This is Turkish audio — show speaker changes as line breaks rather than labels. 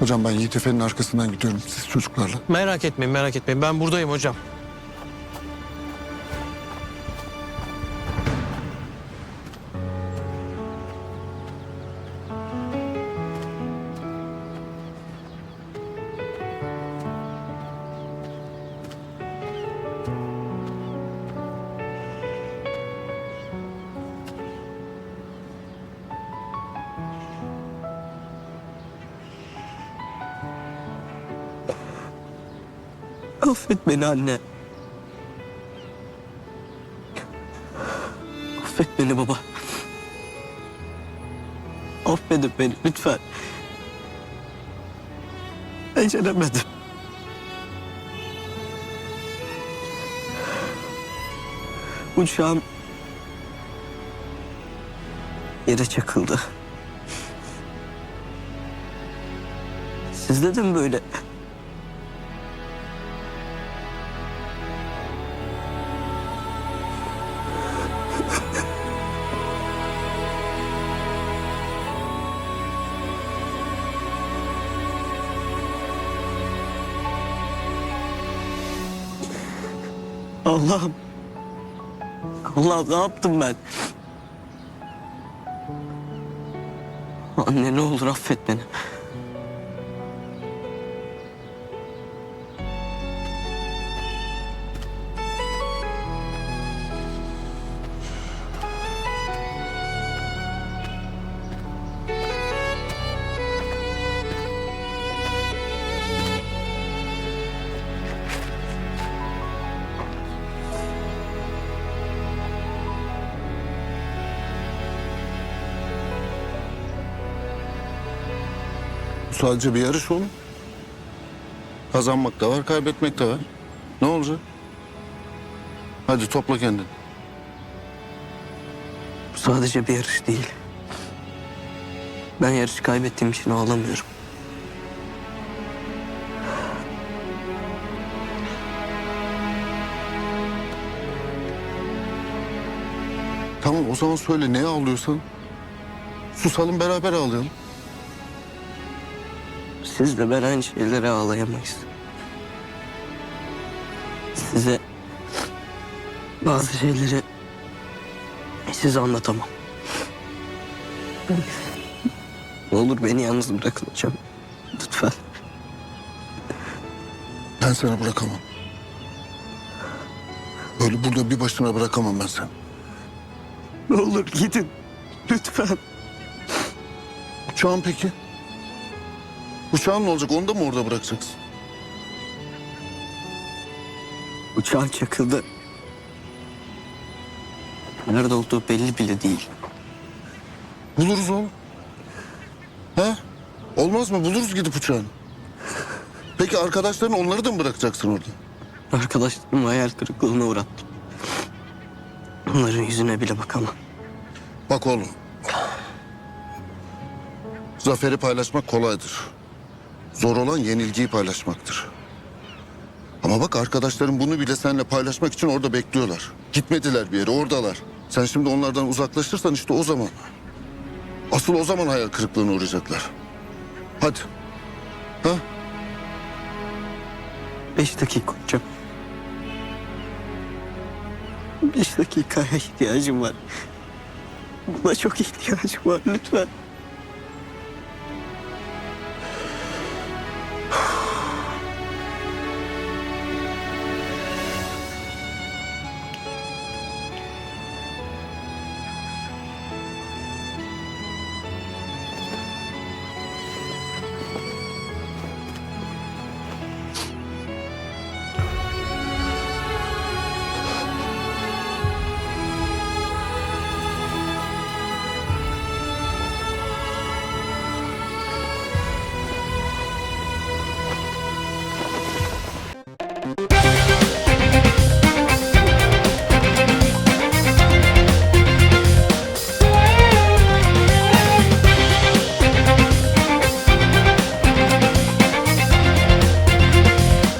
Hocam ben Yiğit Efe'nin arkasından gidiyorum siz çocuklarla.
Merak etmeyin merak etmeyin ben buradayım hocam.
Affet beni anne. Affet beni baba. Affedin beni lütfen. Beceremedim. Uçağım yere çakıldı. Sizde de mi böyle? Allah'ım. Allah'ım ne yaptım ben? Anne ne olur affet beni.
Sadece bir yarış oğlum. Kazanmak da var, kaybetmek de var. Ne olacak? Hadi topla kendini.
Bu sadece bir yarış değil. Ben yarışı kaybettiğim için ağlamıyorum.
Tamam o zaman söyle neye ağlıyorsan. Susalım beraber ağlayalım.
Sizle ben aynı şeylere ağlayamayız. Size bazı şeyleri size anlatamam. Ne olur beni yalnız bırakın hocam. Lütfen.
Ben seni bırakamam. Böyle burada bir başına bırakamam ben seni.
Ne olur gidin. Lütfen.
Uçağın peki? Uçağın ne olacak? Onu da mı orada bırakacaksın?
Uçağın çakıldı. Nerede olduğu belli bile değil.
Buluruz oğlum. Ha? Olmaz mı? Buluruz gidip uçağını. Peki arkadaşların onları da mı bırakacaksın orada?
Arkadaşlarımı hayal kırıklığına uğrattım. Onların yüzüne bile bakamam.
Bak oğlum. Zaferi paylaşmak kolaydır. Zor olan yenilgiyi paylaşmaktır. Ama bak arkadaşlarım bunu bile seninle paylaşmak için orada bekliyorlar. Gitmediler bir yere, oradalar. Sen şimdi onlardan uzaklaşırsan işte o zaman. Asıl o zaman hayal kırıklığına uğrayacaklar. Hadi. Ha?
Beş dakika hocam. Beş dakikaya ihtiyacım var. Buna çok ihtiyacım var lütfen. Bye.